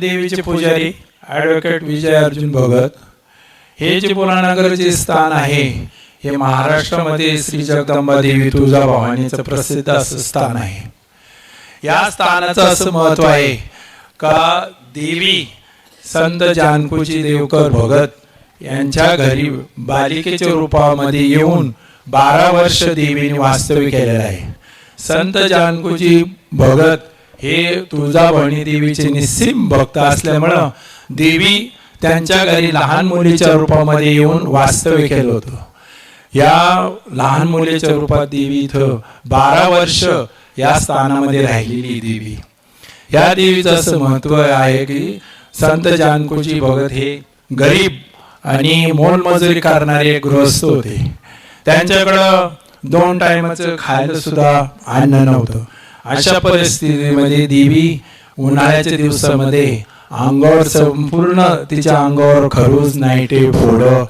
देवीचे पुजारी ॲडव्होकेट विजय अर्जुन भगत हे जे पुराणनगर स्थान आहे हे महाराष्ट्रामध्ये श्री जगदंबा देवी तुळजाभवानीचं प्रसिद्ध असं स्थान आहे. या स्थानाचं असं महत्त्व आहे का देवी संत जानकुजी देवकर भगत यांच्या घरी बालिकेच्या रूपामध्ये येऊन बारा वर्ष देवीने वास्तव्य केलेलं आहे. संत जानकुजी भगत हे तुळजाभवानी देवीचे निस्सिम भक्त असल्यामुळं देवी त्यांच्या घरी लहान मुलीच्या रूपामध्ये येऊन वास्तव्य केलं होतं. या लहान मुलीच्या रूपात देवी इथं बारा वर्ष या स्थानामध्ये राहिलेली देवी. या देवीचं असं महत्त्व आहे की संत जानकुजी भगत हे गरीब आणि मोलमजुरी करणारे गृहस्थ होते. त्यांच्याकडं दोन टायमाचं खायला सुद्धा अन्न नव्हतं. अशा परिस्थितीमध्ये देवी उन्हाळ्याच्या दिवसामध्ये अंगावर संपूर्ण तिच्या अंगावर खरूज नाईटे फोडं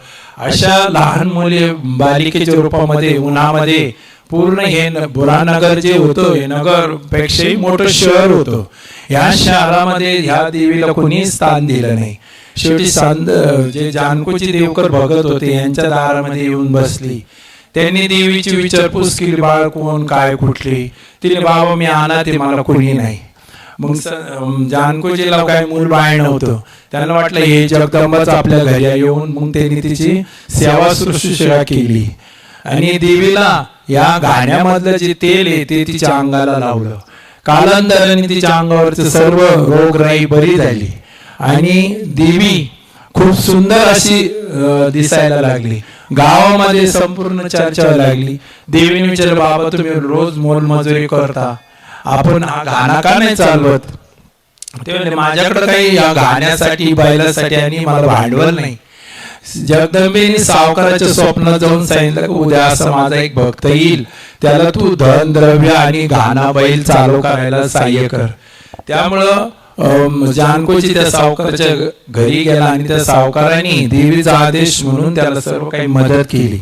अशा लहान मुले बालिकेच्या रूपामध्ये उन्हामध्ये पूर्ण हे बुरानगर जे होतं हे नगर पेक्षाही मोठं शहर होतं. या शहरामध्ये ह्या देवीला कोणी स्थान दिलं नाही. शेवटी सांद जे जानकोची देवकर भगत होते यांच्या दारामध्ये येऊन बसली. त्यांनी देवीची विचारपूस केली बाळ कोण काय कुठली तिने बाबा मी आणा ते मला कोणी नाही. मग जानकोजीला काय मूल बाळ नव्हतं. त्यांना वाटलं हे जगदंबाच आपल्या घरी येऊन मग त्यांनी तिची सेवा शुश्रूषा केली. आणि देवीला या घाण्यामधलं जे तेल आहे ते तिच्या अंगाला लावलं. कालांतराने तिच्या अंगावरचं सर्व रोगराई बरी झाली. आणि देवी खूप सुंदर अशी दिसायला लागली. गावामध्ये संपूर्ण चर्चा लागली. देवीने विचारलं बाबा तुम्ही रोज मोलमजुरी करता. आपण हा का नाही चालवत? ते माझ्याकडे काही या गाण्यासाठी बैलासाठी आणि मला भांडवल नाही. जगदंबेने सावकाराच्या स्वप्न जाऊन सांगितलं उद्या असं माझा एक भक्त येईल. त्याला तू धन द्रव्य आणि घाणा बैल चालू करायला सहाय्य कर. त्यामुळं जानकोची त्या सावकाराच्या घरी गेला आणि त्या सावकारांनी देवीचा आदेश म्हणून त्याला सर्व काही मदत केली.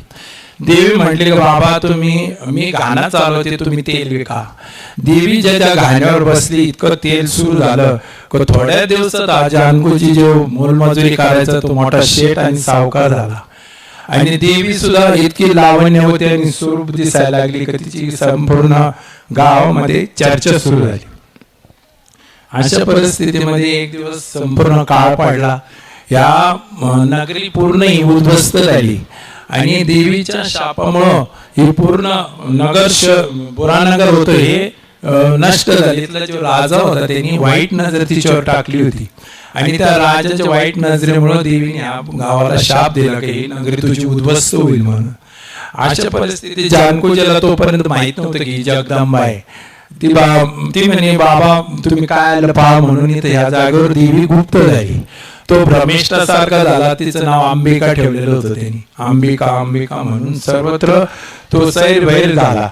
देवी म्हटली की बाबा तुम्ही मी घाणा चालवते तुम्ही तेल विका. देवी ज्या त्या घाण्यावर बसली इतकं तेल सुरू झालं. की थोड्या दिवसात जानकोची जो मोलमजुरी करायचा तो मोठा शेठ आणि सावकार झाला. आणि देवी सुद्धा इतकी लावण्य होती आणि स्वरूप दिसायला लागली की तिची संपूर्ण गावामध्ये चर्चा सुरू झाली. अशा परिस्थितीमध्ये एक दिवस संपूर्ण काळ पडला. या नगरी पूर्ण ही उद्ध्वस्त झाली. आणि देवीच्या शापामुळं ही पूर्ण नगर बुरानगर होतं हे नष्ट झाले. इथला जो राजा होता त्यांनी वाईट नजर तिच्यावर टाकली होती. आणि त्या राजाच्या वाईट नजरेमुळं देवीने या गावाला शाप दिला की ही नगरी तुझी उद्ध्वस्त होईल म्हणून. अशा परिस्थितीत जानकुजीला तोपर्यंत माहीत नव्हतं की जगदंबा आहे. ती बा ती म्हणे बाबा तुम्ही काय आलं पहा म्हणून इथे ह्या जागेवर देवी गुप्त झाली. तो भ्रमिष्ठासारखा झाला तिचं नाव अंबिका ठेवलेलं होतं त्यांनी. अंबिका अंबिका म्हणून सर्वत्र तो सैर वैर झाला.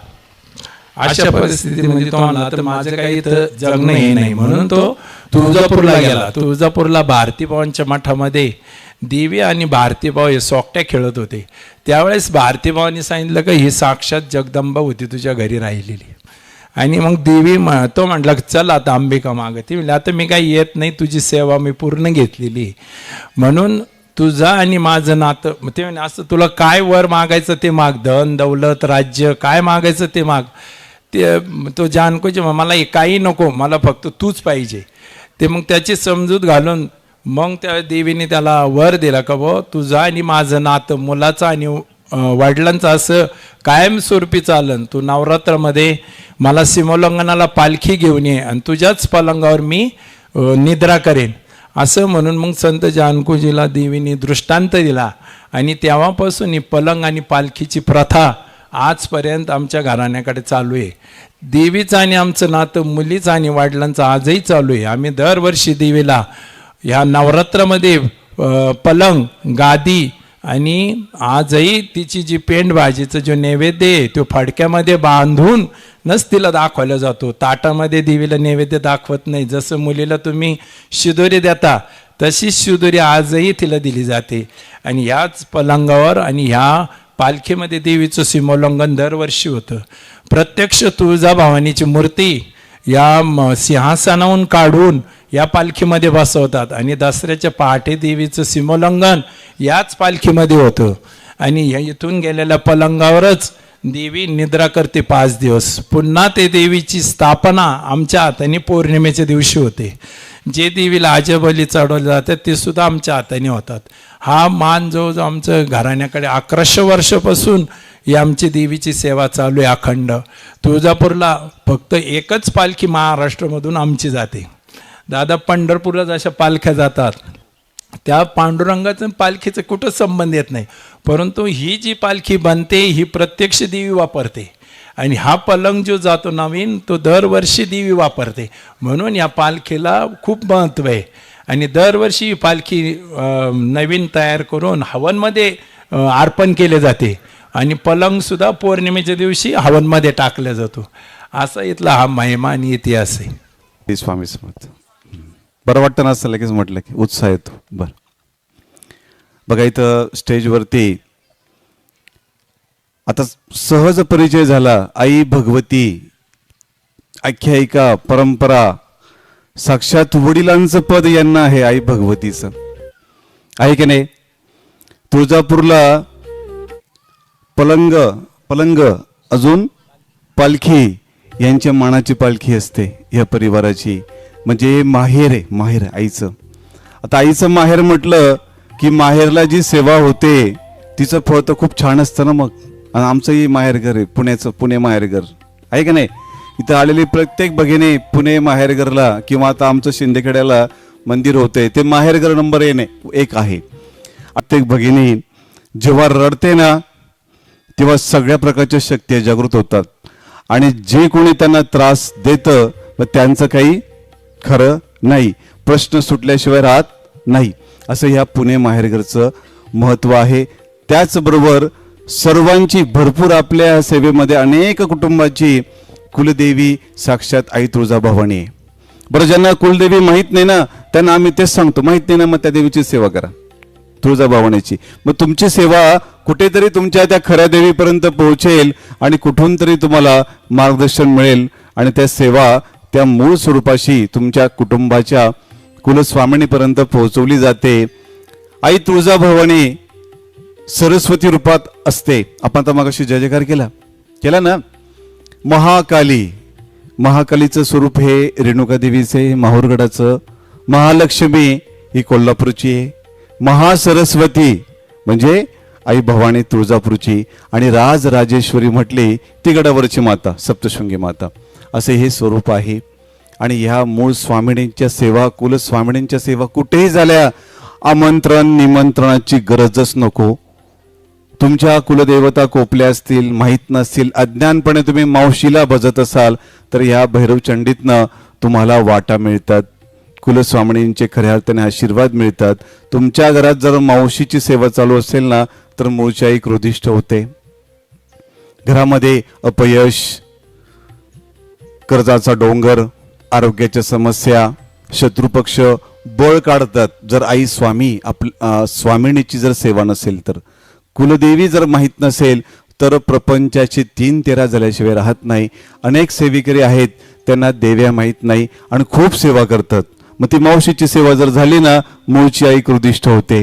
अशा परिस्थितीमध्ये तो म्हणला तर माझं काही इथं जगणं हे नाही. म्हणून तो तुळजापूरला गेला. तुळजापूरला भारती पवानच्या मठामध्ये देवी आणि भारतीभाव हे सोकट्या खेळत होते. त्यावेळेस भारतीभावांनी सांगितलं की ही साक्षात जगदंबा होती तुझ्या घरी राहिलेली. आणि मग देवी म- तो म्हटला चल आता अंबिका माग. ती आता मी काही येत नाही तुझी सेवा मी पूर्ण घेतलेली म्हणून तुझं आणि माझं नातं ते म्हणे असं तुला काय वर मागायचं ते माग धन दौलत राज्य काय मागायचं ते माग. ते तो जानकोचे मला काही नको मला फक्त तूच पाहिजे. ते मग त्याची समजूत घालून मग त्या देवीने त्याला वर दिला का बो तुझं आणि माझं नातं मुलाचं आणि वडिलांचं असं कायमस्वरूपी चालन तू नवरात्रामध्ये मला सीमोल्लंघनाला पालखी घेऊन ये आणि तुझ्याच पलंगावर मी निद्रा करेन. असं म्हणून मग संत जानकुजीला देवीने दृष्टांत दिला आणि तेव्हापासून ही पलंग आणि पालखीची प्रथा आजपर्यंत आमच्या घराण्याकडे चालू आहे. देवीचं आणि आमचं नातं मुलीचं आणि वडिलांचं आजही चालू आहे. आम्ही दरवर्षी देवीला ह्या नवरात्रामध्ये पलंग गादी आणि आजही तिची जी पेंड भाजीचं जो नैवेद्य आहे तो फडक्यामध्ये बांधून नच तिला दाखवला जातो. ताटामध्ये देवीला नैवेद्य दाखवत नाही. जसं मुलीला तुम्ही शिदोरी देता तशीच शिदोरी आजही तिला दिली जाते. आणि याच पलंगावर आणि ह्या पालखीमध्ये देवीचं सीमोल्लंघन दरवर्षी होतं. प्रत्यक्ष तुळजाभवानीची मूर्ती या म- सिंहासनाहून काढून या पालखीमध्ये बसवतात. आणि दसऱ्याच्या पहाटे देवीचं सीमोल्लंघन याच पालखीमध्ये होतं. आणि या इथून गेलेल्या पलंगावरच देवी निद्रा करते पाच दिवस. पुन्हा ते देवीची स्थापना आमच्या हाताने पौर्णिमेच्या दिवशी होते. जे देवीला आजबली चढवले जातात ते सुद्धा आमच्या हाताने होतात. हा मान जो आमचं घराण्याकडे अकराशे वर्षापासून ही आमची देवीची सेवा चालू आहे अखंड. तुळजापूरला फक्त एकच पालखी महाराष्ट्रामधून आमची जाते. दादा पंढरपूरला जशा पालख्या जातात त्या पांडुरंगाचं पालखीचं कुठं संबंध येत नाही. परंतु ही जी पालखी बनते ही प्रत्यक्ष देवी वापरते. आणि हा पलंग जो जातो नवीन तो दरवर्षी देवी वापरते. म्हणून या पालखीला खूप महत्त्व आहे. आणि दरवर्षी ही पालखी नवीन तयार करून हवनमध्ये अर्पण केले जाते. आणि पलंगसुद्धा पौर्णिमेच्या दिवशी हवनमध्ये टाकला जातो. असा इथला हा महिमा आणि इतिहास आहे. स्वामी समर्थ. बरं वाटतं ना असं लगेच म्हटलं की उत्साह येतो. बरं. बघा इथं स्टेजवरती आता सहज परिचय झाला. आई भगवती आख्यायिका परंपरा साक्षात वडिलांचं पद यांना आहे आई भगवतीचं. आहे की नाही? तुळजापूरला पलंग पलंग अजून पालखी यांच्या मानाची पालखी असते या परिवाराची. म्हणजे माहेर आहे माहेर आईचं. आता आईचं माहेर म्हटलं की माहेरला जी सेवा होते तिचं फळ तर खूप छान असतं ना मग. आणि आमचंही माहेरघर आहे पुण्याचं पुणे माहेरघर आहे का नाही? इथं आलेली प्रत्येक भगिनी पुणे माहेरघरला किंवा आता आमचं शिंदेखेड्याला मंदिर होते ते माहेरघर नंबर येणे एक आहे. प्रत्येक भगिनी जेव्हा रडते ना तेव्हा सगळ्या प्रकारच्या शक्ती जागृत होतात. आणि जे कोणी त्यांना त्रास देतं मग त्यांचं काही खरं नाही प्रश्न सुटल्याशिवाय राहत नाही. असं ह्या पुणे माहेरघरचं महत्त्व आहे. त्याचबरोबर सर्वांची भरपूर आपल्या सेवेमध्ये अनेक कुटुंबाची कुलदेवी साक्षात आई तुळजाभवानी आहे. बरं ज्यांना कुलदेवी माहीत नाही ना त्यांना आम्ही तेच सांगतो. माहीत नाही ना मग त्या देवीची सेवा करा. तुळजाभवानीची मग तुमची सेवा कुठेतरी तुमच्या त्या खऱ्या देवीपर्यंत पोहोचेल आणि कुठून तरी तुम्हाला मार्गदर्शन मिळेल आणि त्या सेवा त्या मूळ स्वरूपाशी तुमच्या कुटुंबाच्या कुलस्वामिनीपर्यंत पोहोचवली जाते. आई तुळजाभवानी सरस्वती रूपात असते. आपण आता मागाशी जय जयकार केला. केला ना? महाकाली. महाकालीचं स्वरूप हे रेणुकादेवीचे माहूरगडाचं. महालक्ष्मी ही कोल्हापूरची आहे. महासरस्वती म्हणजे आई भवानी तुळजापूरची. आणि राजराजेश्वरी म्हटली ती गडावरची माता सप्तशृंगी माता. असे हे स्वरूप आहे. आणि ह्या मूळ स्वामिनींच्या सेवा कुलस्वामिनींच्या सेवा कुठेही झाल्या आमंत्रण निमंत्रणाची गरजच नको. तुमच्या कुलदेवता कोपल्या असतील माहीत नसतील अज्ञानपणे तुम्ही मावशीला भजत असाल तर या भैरवचंडीतनं तुम्हाला वाटा मिळतात. कुलस्वामिनींचे खऱ्या अर्थाने आशीर्वाद मिळतात. तुमच्या घरात जर मावशीची सेवा चालू असेल ना तर मूळची आई क्रोधिष्ठ होते. घरामध्ये अपयश कर्जाचा डोंगर आरोग्याच्या समस्या शत्रुपक्ष बळ काढतात. जर आई स्वामी आप स्वामिनीची जर सेवा नसेल तर. कुलदेवी जर माहीत नसेल तर प्रपंचाची तीन तेरा झाल्याशिवाय राहत नाही. अनेक सेविकरी आहेत त्यांना देव्या माहीत नाही आणि खूप सेवा करतात. मग ती मावशीची सेवा जर झाली ना मूळची आई कृदिष्ट होते.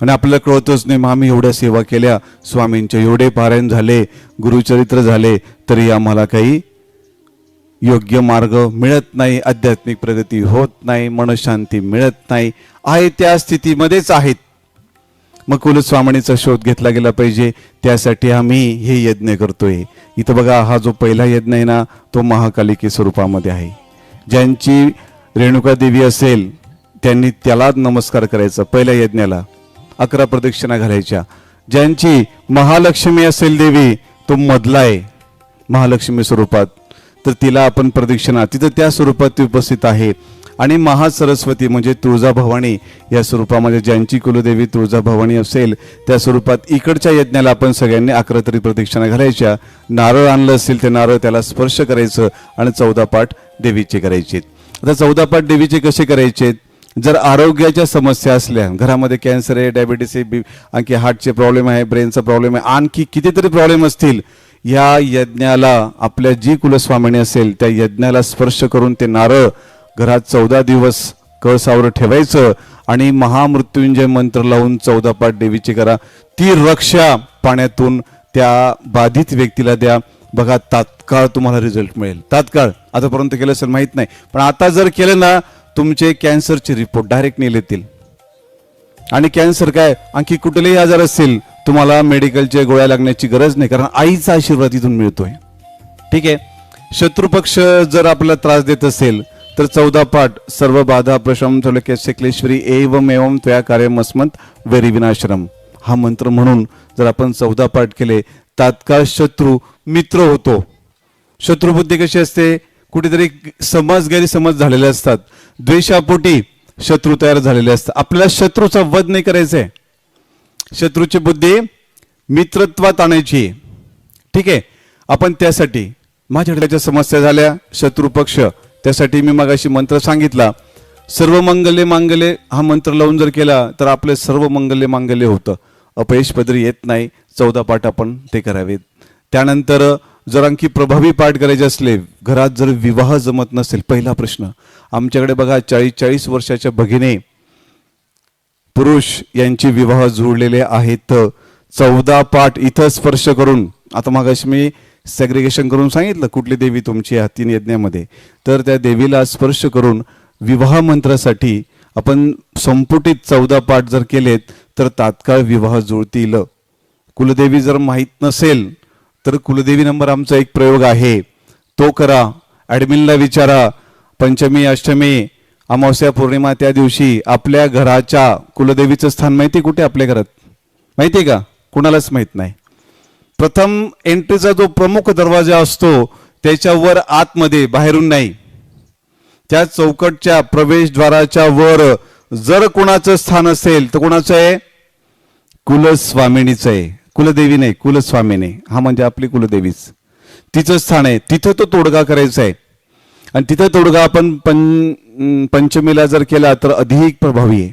आणि आपल्याला कळतच नाही मग आम्ही एवढ्या सेवा केल्या. स्वामींचे एवढे पारायण झाले गुरुचरित्र झाले तरी आम्हाला काही योग्य मार्ग मिळत नाही आध्यात्मिक प्रगती होत नाही मनशांती मिळत नाही आहे त्या स्थितीमध्येच आहेत. मग कुलस्वामिनीचा शोध घेतला गेला पाहिजे त्यासाठी आम्ही हे यज्ञ करतोय. इथं बघा हा जो पहिला यज्ञ आहे ना तो महाकालिके स्वरूपामध्ये आहे. ज्यांची रेणुका देवी असेल त्यांनी त्यालाच नमस्कार करायचा पहिल्या यज्ञाला. अकरा प्रदक्षिणा घालायच्या. ज्यांची महालक्ष्मी असेल देवी तो मधला आहे महालक्ष्मी स्वरूपात. तर तिला आपण प्रदक्षिणा. तिथं त्या स्वरूपात ती उपस्थित आहे. आणि महासरस्वती म्हणजे तुळजाभवानी या स्वरूपामध्ये ज्यांची कुलदेवी तुळजाभवानी असेल त्या स्वरूपात इकडच्या यज्ञाला आपण सगळ्यांनी अकरा तरी प्रदक्षिणा घालायच्या. नारळ आणलं असेल ते नारळ त्याला स्पर्श करायचं आणि चौदा पाठ देवीचे करायचे. आता चौदा पाठ देवीचे कसे करायचे? जर आरोग्याच्या समस्या असल्या घरामध्ये कॅन्सर आहे डायबिटीस आहे बी- आणखी हार्टचे प्रॉब्लेम आहे ब्रेनचा प्रॉब्लेम आहे आणखी कितीतरी प्रॉब्लेम असतील या यज्ञाला आपल्या जी कुलस्वामिनी असेल त्या यज्ञाला स्पर्श करून ते नारळ घरात चौदा दिवस कळसावर ठेवायचं आणि महामृत्युंजय मंत्र लावून चौदा पाठ देवीची करा. ती रक्षा पाण्यातून त्या बाधित व्यक्तीला द्या. बघा तात्काळ तुम्हाला रिझल्ट मिळेल. तात्काळ. आतापर्यंत केलं असेल माहीत नाही. पण आता जर केलं ना तुमचे कॅन्सरचे रिपोर्ट डायरेक्ट नेले येतील. आणि कॅन्सर काय? आणखी कुठलेही आजार असतील तुम्हाला मेडिकलच्या गोळ्या लागण्याची गरज नाही कारण आईचा आशीर्वाद इथून मिळतोय. ठीक आहे? शत्रुपक्ष जर आपला त्रास देत असेल तर चौदा पाठ सर्व बाधा प्रशम क्लेश्वरी एवम एवम त्वया कार्यमस्मंत वेरी विनाश्रम. हा मंत्र म्हणून जर आपण चौदा पाठ केले तात्काळ शत्रू मित्र होतो. शत्रुबुद्धी कशी असते? कुठेतरी समज गैरसमज झालेले असतात. द्वेषापोटी शत्रू तयार झालेले असतात. आपल्याला शत्रूचा वध नाही करायचंय. शत्रूची बुद्धी मित्रत्वात आणायची. ठीक आहे? आपण त्यासाठी माझ्या समस्या झाल्या शत्रू पक्ष त्यासाठी मी मगाशी मंत्र सांगितला. सर्व मंगल्य मांगल्य हा मंत्र लावून जर केला तर आपले सर्व मंगल्य मांगल्य होतं. अपयश पदरी येत नाही चौदा पाठ आपण ते करावेत. त्यानंतर जर आणखी प्रभावी पाठ करायचे असले घरात जर विवाह जमत नसेल पहिला प्रश्न. आमच्याकडे बघा चाळीस चाळीस वर्षाच्या भगिनी पुरुष यांची विवाह जुळलेले आहेत. चौदा पाठ इथं स्पर्श करून आता मागाशी मी सेग्रिगेशन करून सांगितलं कुठली देवी तुमची आहे तीन यज्ञामध्ये. तर त्या देवीला स्पर्श करून विवाह मंत्रासाठी आपण संपुटीत चौदा पाठ जर केलेत तर तात्काळ विवाह जुळतील. कुलदेवी जर माहीत नसेल तर कुलदेवी नंबर आमचा एक प्रयोग आहे. तो करा ॲडमिनला विचारा पंचमी अष्टमी अमावस्या पौर्णिमा त्या दिवशी आपल्या घराच्या कुलदेवीचं स्थान माहिती कुठे आपल्या घरात? माहिती आहे का? कुणालाच माहीत नाही. प्रथम एंट्रीचा जो प्रमुख दरवाजा असतो त्याच्यावर आतमध्ये बाहेरून नाही. त्या चौकटच्या प्रवेशद्वाराच्या वर जर कोणाचं स्थान असेल तर कोणाचं आहे? कुलस्वामिनीचं आहे. कुलदेवी नाही कुलस्वामिनी. हा म्हणजे आपली कुलदेवीच. तिचं स्थान आहे. तिथं तो तोडगा करायचा आहे. आणि तिथं तोडगा आपण पं पंचमीला जर केला तर अधिक प्रभावी आहे.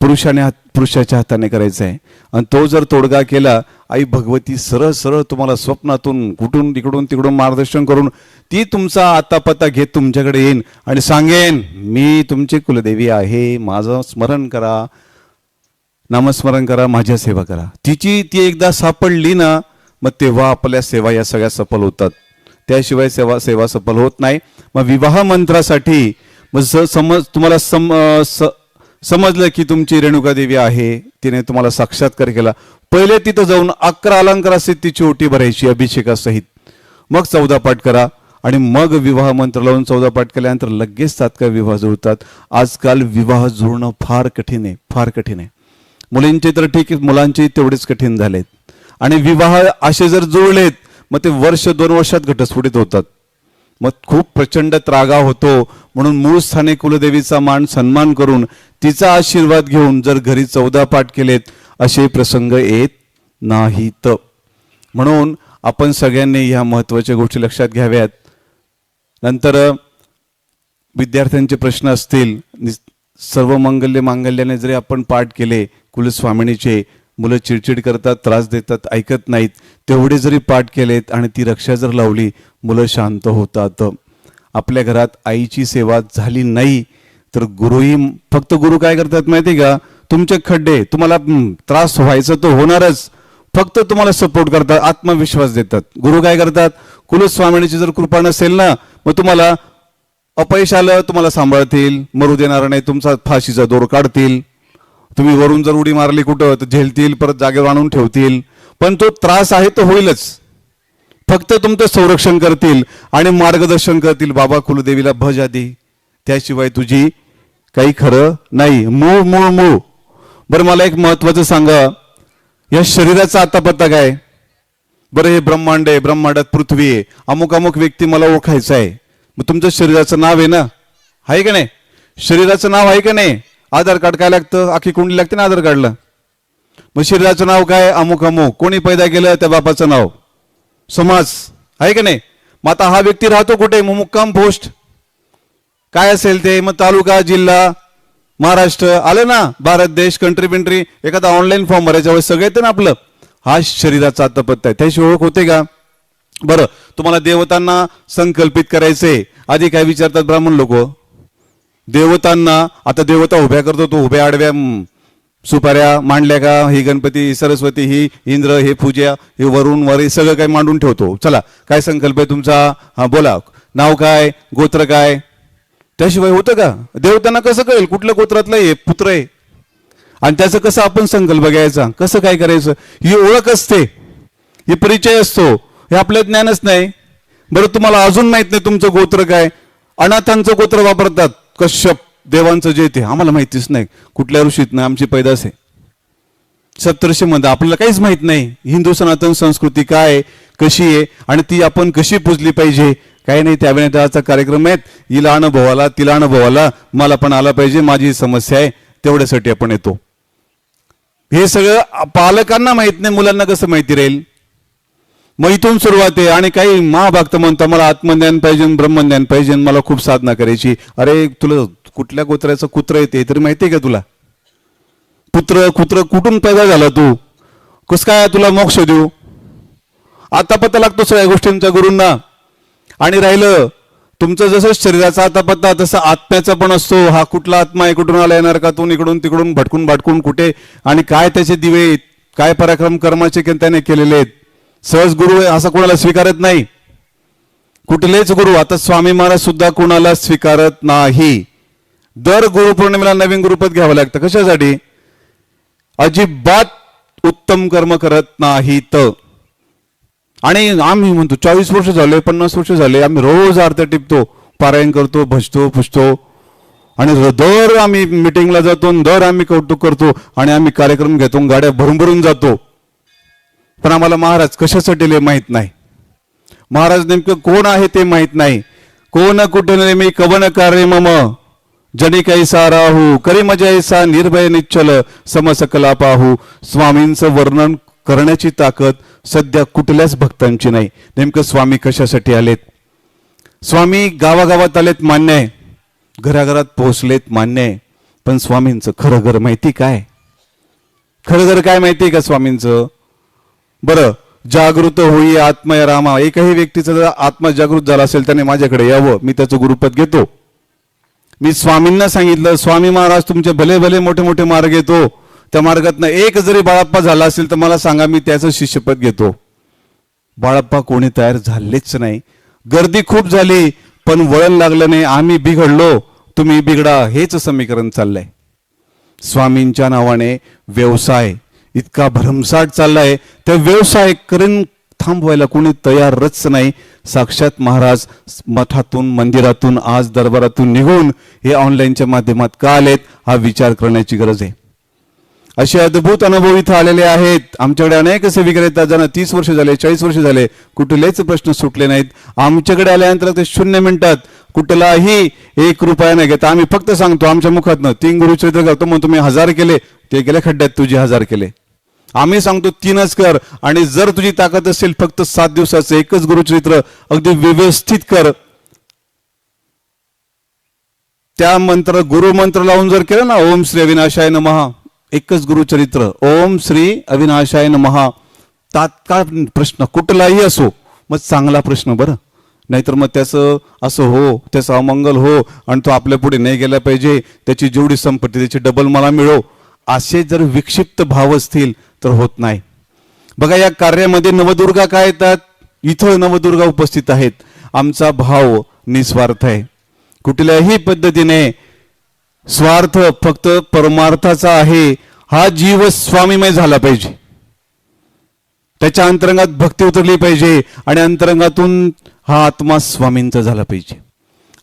पुरुषाने हात पुरुषाच्या हाताने करायचा आहे. आणि तो जर तोडगा केला आई भगवती सरळ सरळ तुम्हाला स्वप्नातून कुठून तिकडून तिकडून मार्गदर्शन करून ती तुमचा आता पत्ता घेत तुमच्याकडे येईन आणि सांगेन मी तुमची कुलदेवी आहे माझं स्मरण करा. नामस्मरण करा माझ्या सेवा करा. तिची ती एकदा सापडली ना मग तेव्हा आपल्या सेवा या सगळ्या सफल होतात. त्याशिवाय सेवा सेवा सफल होत नाही. मग विवाह मंत्रासाठी मग समज तुम्हाला सम समजलं की तुमची रेणुका देवी आहे तिने तुम्हाला साक्षात्कार केला. पहिले तिथं जाऊन अकरा अलंकार अलंकारासहित तिची ओटी भरायची अभिषेकासहित मग चौदा पाठ करा आणि मग विवाह मंत्र लावून चौदा पाठ केल्यानंतर लगेच तात्काळ विवाह जुळतात. आजकाल विवाह जुळणं फार कठीण आहे फार कठीण आहे. मुलींचे तर ठीक आहे मुलांचे तेवढेच कठीण झालेत. आणि विवाह असे जर जुळलेत मग ते वर्ष दोन वर्षात घटस्फोटित होतात. मग खूप प्रचंड त्रागा होतो. म्हणून मूळ स्थाने कुलदेवीचा मान सन्मान करून तिचा आशीर्वाद घेऊन जर घरी चौदा पाठ केलेत असे प्रसंग येत नाहीत. म्हणून आपण सगळ्यांनी ह्या महत्त्वाच्या गोष्टी लक्षात घ्याव्यात. नंतर विद्यार्थ्यांचे प्रश्न असतील. सर्व मंगल्य मांगल्याने जरी आपण पाठ केले कुलस्वामिनीचे मुलं चिडचिड करतात त्रास देतात ऐकत नाहीत. तेवढे जरी पाठ केलेत आणि ती रक्षा जर लावली मुलं शांत होतात. आपल्या घरात आईची सेवा झाली नाही तर गुरुही फक्त गुरु काय करतात माहिती का? तुमचे खड्डे तुम्हाला त्रास व्हायचा तो होणारच. फक्त तुम्हाला सपोर्ट करतात आत्मविश्वास देतात. गुरु काय करतात? कुलस्वामिनीची जर कृपा नसेल ना मग तुम्हाला अपयश आलं तुम्हाला सांभाळतील. मरू देणार नाही तुमचा फाशीचा दोर काढतील. तुम्ही वरून जर उडी मारली कुठं तर झेलतील परत जागेवर आणून ठेवतील. पण तो त्रास आहे तो होईलच. फक्त तुमचं संरक्षण करतील आणि मार्गदर्शन करतील बाबा कुलदेवीला भज आधी. त्याशिवाय तुझी काही खरं नाही. मूळ मूळ मूळ बरं मला एक महत्वाचं सांगा. या शरीराचा आता पत्ता काय? बरं हे ब्रह्मांड आहे ब्रह्मांडात पृथ्वी आहे. अमुक अमुक व्यक्ती मला ओळखायचं आहे. मग तुमचं शरीराचं नाव आहे ना? आहे का नाही? शरीराचं नाव आहे का नाही? आधार कार्ड काय लागतं? आखी कुंडली लागते ना आधार कार्डला? मग शरीराचं नाव काय? अमुक अमुक. कोणी पैदा केलं? त्या बापाचं नाव. समाज. आहे का नाही? मग आता हा व्यक्ती राहतो कुठे? मग मुक्काम पोस्ट. काय असेल ते? मग तालुका जिल्हा महाराष्ट्र. आलं ना? भारत देश कंट्री बिंट्री. एखादा ऑनलाईन फॉर्म भरायच्या वेळेस सगळं येतं ना आपलं. हा शरीराचा आता पत्ता आहे. त्याची ओळख होते का? बरं. तुम्हाला देवतांना संकल्पित करायचे आधी काय विचारतात ब्राह्मण लोक? देवतांना आता देवता उभ्या करतो तो उभ्या आडव्या सुपाऱ्या मांडल्या का ही गणपती ही सरस्वती ही इंद्र हे पूजा हे वरुण वर हे सगळं काय मांडून ठेवतो. चला काय संकल्प आहे तुमचा? हा बोला. नाव काय? गोत्र काय? त्याशिवाय होतं का? देवतांना कसं कळेल? कुठल्या गोत्रातलं आहे पुत्र आहे? आणि त्याचं कसं आपण संकल्प घ्यायचा? कसं काय करायचं? ही ओळख असते. ही परिचय असतो. हे आपलं ज्ञानच नाही. बरं तुम्हाला अजून माहीत नाही तुमचं गोत्र काय. अनाथांचं गोत्र वापरतात. कश्यप देवांचं जे ते आम्हाला माहितीच नाही. कुठल्या ऋषीत नाही आमची पैदास आहे. सप्तर्षी मध्ये आपल्याला काहीच माहीत नाही हिंदू सनातन संस्कृती काय आहे, कशी आहे आणि ती आपण कशी पुजली पाहिजे. काही नाही त्या अभिनेताचा कार्यक्रम आहेत. हिला अनुभवाला तिला अनुभवाला मला पण आला पाहिजे माझी समस्या आहे तेवढ्यासाठी आपण येतो. हे सगळं पालकांना माहीत नाही मुलांना कसं माहिती राहील? मग इथून सुरुवात आहे आणि काही महाभक्त म्हणतो मला आत्मज्ञान पाहिजे ब्रह्मज्ञान पाहिजे मला खूप साधना करायची. अरे तुला कुठल्या गोत्राचं कुत्र येते तरी माहिती आहे का तुला? पुत्र कुत्र कुठून पैदा झाला तू? कस काय तुला मोक्ष देऊ? आता पत्ता लागतो सगळ्या गोष्टींच्या गुरूंना. आणि राहिलं तुमचं जसं शरीराचा आता पत्ता तसं आत्म्याचा पण असतो. हा कुठला आत्मा आहे? कुठून आला येणार का? तू इकडून तिकडून भटकून भटकून कुठे? आणि काय त्याचे दिवे आहेत, काय पराक्रम कर्माचे त्याने केलेले आहेत? सहज गुरु आहे असं कोणाला स्वीकारत नाही. कुठलेच गुरु आता स्वामी महाराज सुद्धा कोणाला स्वीकारत नाही. दर गुरुपौर्णिमेला नवीन गुरुपद घ्यावं लागतं. कशासाठी? अजिबात उत्तम कर्म करत नाहीत. आणि आम्ही म्हणतो चाळीस वर्ष झाले पन्नास वर्ष झाले आम्ही रोज आरत्या टिपतो पारायण करतो भजतो पुजतो. आणि दर आम्ही मिटिंगला जातो दर आम्ही कौतुक करतो आणि आम्ही कार्यक्रम घेतो गाड्या भरून भरून जातो. पण आम्हाला महाराज कशासाठी लय माहीत नाही? महाराज नेमकं कोण आहे ते माहीत नाही. कोण कुठे मी कवन कार्य मम? जनी कैसा राहू करी मजैसा निर्भय निश्चल समसकला पाहू. स्वामींचं वर्णन करण्याची ताकद सध्या कुठल्याच भक्तांची नाही. नेमकं स्वामी कशासाठी आलेत? स्वामी गावागावात आलेत मान्य आहे. घराघरात पोहोचलेत मान्य आहे. पण स्वामींचं खरं घर माहिती काय? खरं घर काय माहिती आहे का स्वामींचं? बरं जागृत होई आत्मय रामा. एकही व्यक्तीचा जर आत्मा जागृत झाला असेल त्याने माझ्याकडे यावं. मी त्याचं गुरुपद घेतो. मी स्वामींना सांगितलं स्वामी महाराज तुमचे भले भले मोठे मोठे मार्ग येतो. त्या मार्गातनं एक जरी बाळाप्पा झाला असेल तर मला सांगा मी त्याचं शिष्यपद घेतो. बाळाप्पा कोणी तयार झालेच नाही. गर्दी खूप झाली पण वळण लागलं नाही. आम्ही बिघडलो. तुम्ही बिघडा. हेच समीकरण चाललंय. स्वामींच्या नावाने व्यवसाय इतका भरमसाट चाललाय. त्या व्यवसाय करून थांबवायला कोणी तयारच नाही. साक्षात महाराज मठातून मंदिरातून आज दरबारातून निघून हे ऑनलाईनच्या माध्यमात का आलेत हा विचार करण्याची गरज आहे. असे अद्भुत अनुभव इथं आलेले आहेत. आमच्याकडे अनेक असे येतात ज्यांना तीस वर्ष झाले चाळीस वर्ष झाले. कुठलेच प्रश्न सुटले नाहीत. आमच्याकडे आल्यानंतर ते शून्य मिनिटात कुठलाही एक रुपया नाही घेता. आम्ही फक्त सांगतो आमच्या मुखातनं तीन गुरुचरित्र करतो मग तुम्ही हजार केले. ते केले खड्ड्यात तुझे हजार केले. आम्ही सांगतो तीनच कर. आणि जर तुझी ताकद असेल फक्त सात दिवसाचं एकच गुरुचरित्र अगदी व्यवस्थित कर. त्या मंत्र गुरुमंत्र लावून जर केलं ना ओम श्री अविनाशाय महा एकच गुरुचरित्र. ओम श्री अविनाशाय महा तात्काळ प्रश्न कुठलाही असो मग चांगला प्रश्न बरं. नाहीतर मग त्याचं असं हो त्याचं अमंगल हो आणि तो आपल्या पुढे नाही गेला पाहिजे त्याची जेवढी संपत्ती त्याची डबल मला मिळो. असे जर विक्षिप्त भाव असतील तर होत नाही. बघा या कार्यामध्ये नवदुर्गा काय येतात? इथं नवदुर्गा उपस्थित आहेत. आमचा भाव निस्वार्थ आहे. कुठल्याही पद्धतीने स्वार्थ फक्त परमार्थाचा आहे हा जीव स्वामीमय झाला पाहिजे. त्याच्या अंतरंगात भक्ती उतरली पाहिजे आणि अंतरंगातून हा आत्मा स्वामींचा झाला पाहिजे.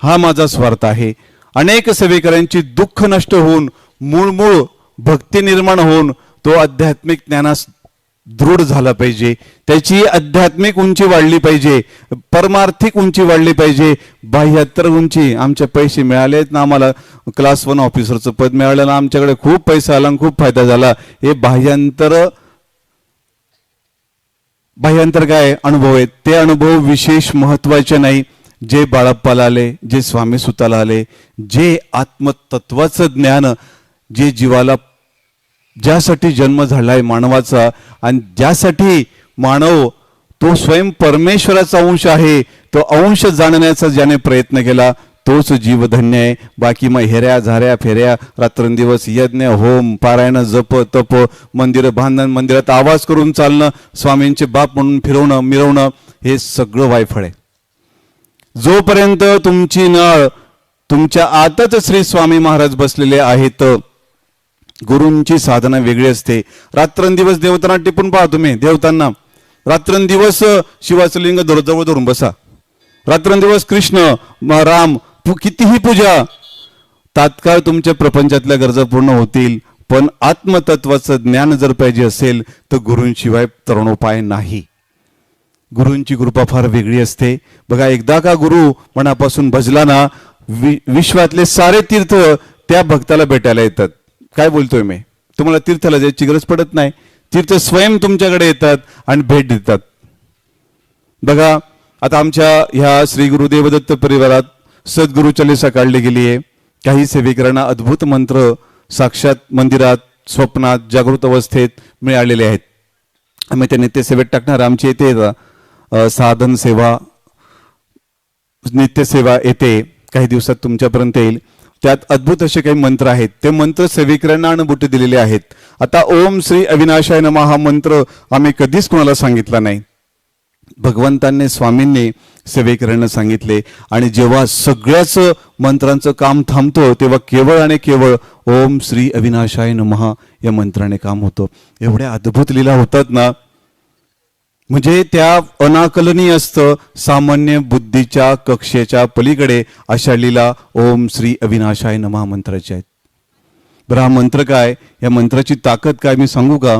हा माझा स्वार्थ आहे. अनेक सेवेकऱ्यांची दुःख नष्ट होऊन मूळ मूळ भक्ती निर्माण होऊन तो आध्यात्मिक ज्ञानास दृढ झाला पाहिजे. त्याची आध्यात्मिक उंची वाढली पाहिजे. परमार्थिक उंची वाढली पाहिजे. बाह्यात्तर उंची आमचे पैसे मिळालेत ना आम्हाला. क्लास वन ऑफिसरचं पद मिळालं ना आमच्याकडे खूप पैसा आला आणि खूप फायदा झाला. हे बाह्यांतर बाह्यांतर काय अनुभव आहेत? ते अनुभव विशेष महत्त्वाचे नाही. जे बाळप्पाला आले जे स्वामी सुताला आले जे आत्मतत्वाचं ज्ञान जे जीवाला ज्यासाठी जन्म झालाय मानवाचा आणि ज्यासाठी मानव तो स्वयं परमेश्वराचा अंश आहे तो अंश जाणण्याचा ज्याने प्रयत्न केला तोच जीव धन्य आहे. बाकी मग हेऱ्या झाऱ्या फेऱ्या रात्रंदिवस यज्ञ होम पारायण जप तप मंदिरं बांधणं मंदिरात आवाज करून चालणं स्वामींचे बाप म्हणून फिरवणं मिरवणं हे सगळं वायफळ आहे. जोपर्यंत तुमची नळ तुमच्या आतच श्री स्वामी महाराज बसलेले आहेत गुरूंची साधना वेगळी असते. रात्रंदिवस देवतांना टिपून पहा तुम्ही देवतांना. रात्रंदिवस शिवाचं लिंग धर- जवळ धरून बसा. रात्रंदिवस कृष्ण राम कितीही पूजा. तात्काळ तुमच्या प्रपंचातल्या गरजा पूर्ण होतील पण आत्मतत्वाचं ज्ञान जर पाहिजे असेल तर गुरूंशिवाय तरुणोपाय नाही. गुरूंची कृपा फार वेगळी असते. बघा एकदा का गुरु मनापासून भजला ना वि विश्वातले सारे तीर्थ त्या भक्ताला भेटायला येतात. काय बोलतोय मी? तुम्हाला तीर्थाला जायची गरज पडत नाही. तीर्थ स्वयं तुमच्याकडे येतात आणि भेट देतात. बघा आता आमच्या ह्या श्री गुरुदेव दत्त परिवारात सद्गुरु चालिसा काढली गेली आहे. काही सेवेकरांना अद्भुत मंत्र साक्षात मंदिरात स्वप्नात जागृत अवस्थेत मिळालेले आहेत. आम्ही त्या नित्यसेवेत टाकणार. आमची येते साधन सेवा नित्यसेवा येते. काही दिवसात तुमच्यापर्यंत येईल. त्यात अद्भुत असे काही मंत्र आहेत. ते मंत्र सेविकऱ्यांना अनुभूती दिलेले आहेत. आता ओम श्री अविनाशाय नमा हा मंत्र आम्ही कधीच कोणाला सांगितला नाही. भगवंतांनी स्वामींनी सेवेकऱ्यांना सांगितले. आणि जेव्हा सगळ्याच मंत्रांचं काम थांबतो तेव्हा केवळ आणि केवळ ओम श्री अविनाशाय नमहा या मंत्राने काम होतं. एवढ्या अद्भुत लीला होतात ना म्हणजे त्या अनाकलनीय असतं सामान्य बुद्धीच्या कक्षेच्या पलीकडे अशा लीला ओम श्री अविनाशाय नमा मंत्राचे आहेत. बरं हा मंत्र काय? या मंत्राची ताकद काय मी सांगू का?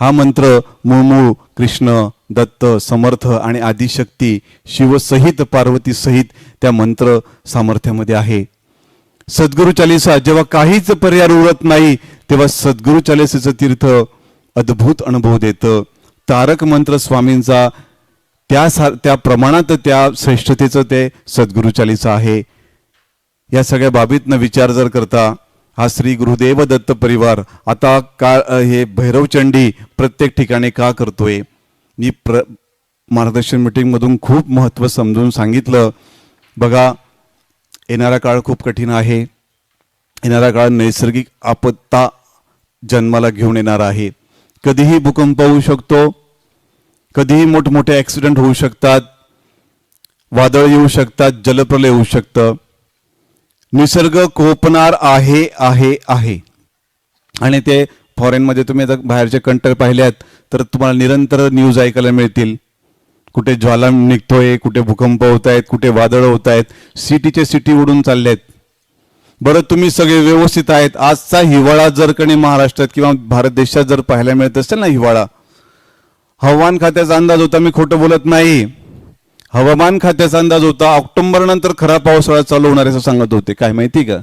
हा मंत्र मूळमूळ कृष्ण दत्त समर्थ आणि आदिशक्ती शिवसहित पार्वती सहित त्या मंत्र सामर्थ्यामध्ये आहे. सद्गुरु चालिसा जेव्हा काहीच पर्याय उरत नाही तेव्हा सद्गुरु चालिसेचं तीर्थ अद्भुत अनुभव देतं. तारक मंत्र स्वामींचा त्या सा त्या प्रमाणात त्या श्रेष्ठतेचं ते सद्गुरु चालीसा आहे. या सगळ्या बाबीतनं विचार जर करता हा श्री गुरुदेव दत्त परिवार आता का हे भैरवचंडी प्रत्येक ठिकाणी का करतोय? मी प्र मार्गदर्शन मीटिंगमधून खूप महत्त्व समजून सांगितलं. बघा येणारा काळ खूप कठीण आहे. येणारा काळ नैसर्गिक आपत्ता जन्माला घेऊन येणार आहे. कधीही भूकंप होऊ शकतो कधीही मोठमोठे ॲक्सिडेंट होऊ शकतात वादळ येऊ शकतात जलप्रलय होऊ शकतं. निसर्ग कोपणार आहे आहे आहे. आणि ते फॉरेनमध्ये तुम्ही आता बाहेरचे कंट्री पाहिल्यात तर तुम्हाला निरंतर न्यूज ऐकायला मिळतील. कुठे ज्वाला निघतोय कुठे भूकंप होत आहेत कुठे वादळ होत आहेत सिटीचे सिटी उडून चालले आहेत बरं तुम्ही सगळे व्यवस्थित आहेत. आजचा हिवाळा जर कणी महाराष्ट्रात किंवा भारत देशात जर पाहायला मिळत असेल ना हिवाळा हवामान खात्याचा अंदाज होता मी खोटं बोलत नाही. हवामान खात्याचा अंदाज होता ऑक्टोबर नंतर खरा पावसाळा चालू होणार आहे असं सांगत होते. काय माहिती का?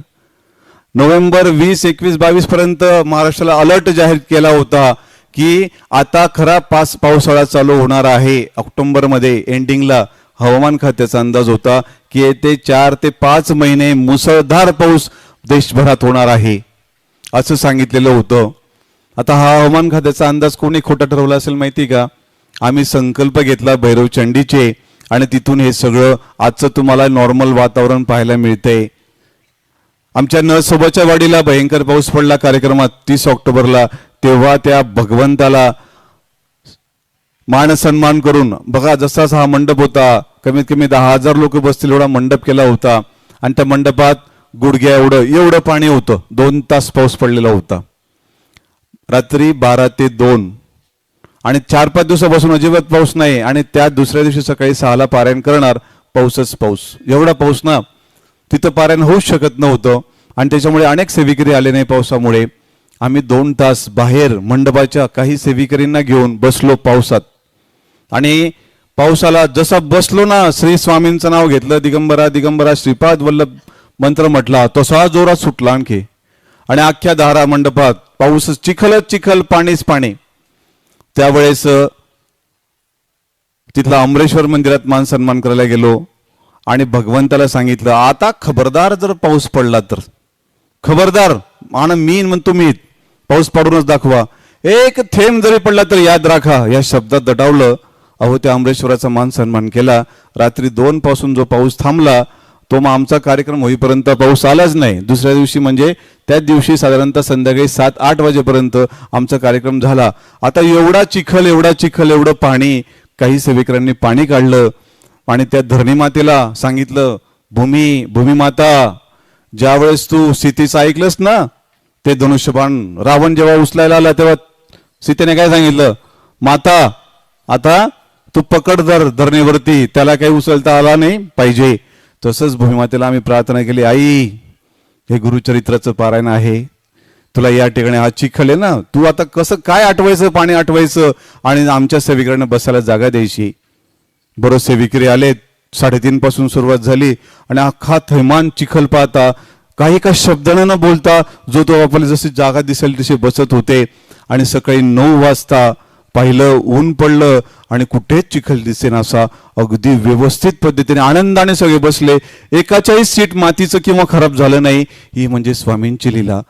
नोव्हेंबर वीस एकवीस बावीस पर्यंत महाराष्ट्राला अलर्ट जाहीर केला होता की आता खरा पास पावसाळा चालू होणार आहे. ऑक्टोबरमध्ये एंडिंगला हवामान खात्याचा अंदाज होता. की येते चार ते पाच महिने मुसळधार पाऊस देशभरात होणार आहे. असं सांगितलेलं होतं. आता हा हवामान खात्याचा अंदाज कोणी खोटा ठरवला असेल माहिती का? आम्ही संकल्प घेतला भैरव चंडीचे आणि तिथून हे सगळं आजचं तुम्हाला नॉर्मल वातावरण पाहायला मिळतंय. आमच्या नसोबाच्या वाडीला भयंकर पाऊस पडला कार्यक्रमात तीस ऑक्टोबरला. तेव्हा त्या भगवंताला मान सन्मान करून बघा जसाच हा मंडप होता कमीत कमी दहा हजार लोक बसतील एवढा मंडप केला होता. आणि त्या मंडपात गुडघ्या एवढं एवढं पाणी होतं. दोन तास पाऊस पडलेला होता. रात्री बारा ते दोन. आणि चार पाच दिवसापासून अजिबात पाऊस नाही. आणि त्या दुसऱ्या दिवशी सकाळी सहाला पारायण करणार पाऊसच पाऊस. एवढा पाऊस ना तिथं पारायण होऊच शकत नव्हतं. आणि त्याच्यामुळे अनेक सेविकरी आले नाही पावसामुळे. आम्ही दोन तास बाहेर मंडपाच्या काही सेविकरींना घेऊन बसलो पावसात. आणि पावसाला जसा बसलो ना श्री स्वामींचं नाव घेतलं दिगंबरा दिगंबरा श्रीपाद वल्लभ मंत्र म्हटला तसा जोरात सुटला आणखी. आणि अख्ख्या दारा मंडपात पाऊस चिखलच चिखल पाणीच पाणी. त्यावेळेस तिथला अमरेश्वर मंदिरात मान सन्मान करायला गेलो. आणि भगवंताला सांगितलं आता खबरदार जर पाऊस पडला तर. खबरदार आणि मी म्हणतो मी पाऊस पडूनच दाखवा. एक थेंब जरी पडला तर याद राखा. या शब्दात दटावलं. अहो त्या अमरेश्वराचा मान सन्मान केला. रात्री दोन पासून जो पाऊस थांबला तो मग आमचा कार्यक्रम होईपर्यंत पाऊस आलाच नाही. दुसऱ्या दिवशी म्हणजे त्याच दिवशी साधारणतः संध्याकाळी सात आठ वाजेपर्यंत आमचा कार्यक्रम झाला. आता एवढा चिखल एवढा चिखल एवढं पाणी काही सेवेकरांनी पाणी काढलं आणि त्या धरणी मातेला सांगितलं भूमी भूमीमाता ज्यावेळेस तू सीतेचं ऐकलंस ना ते धनुष्यबाण रावण जेव्हा उचलायला आला तेव्हा सीतेने काय सांगितलं? माता आता तू पकड धर धरणेवरती त्याला काही उचलता आला नाही पाहिजे. तसंच भूमिमातेला आम्ही प्रार्थना केली आई हे गुरुचरित्राचं पारायण आहे. तुला या ठिकाणी हा चिखल आहे ना. तू आता कसं काय आठवायचं पाणी आठवायचं आणि आमच्या सेविकांना बसायला जागा द्यायची? बरोबर सेविकरी आले साडेतीन पासून सुरुवात झाली आणि अख्खा थैमान चिखल पाहता काही का शब्दानं न बोलता जो तो आपल्याला जशी जागा दिसेल तशी बसत होते. आणि सकाळी नऊ वाजता पाहिलं ऊन पडलं आणि कुठेच चिखल दिसेन असा अगदी व्यवस्थित पद्धतीने आनंदाने सगळे बसले. एकाच्याही सीट मातीचं किंवा खराब झालं नाही. ही म्हणजे स्वामींची लीला.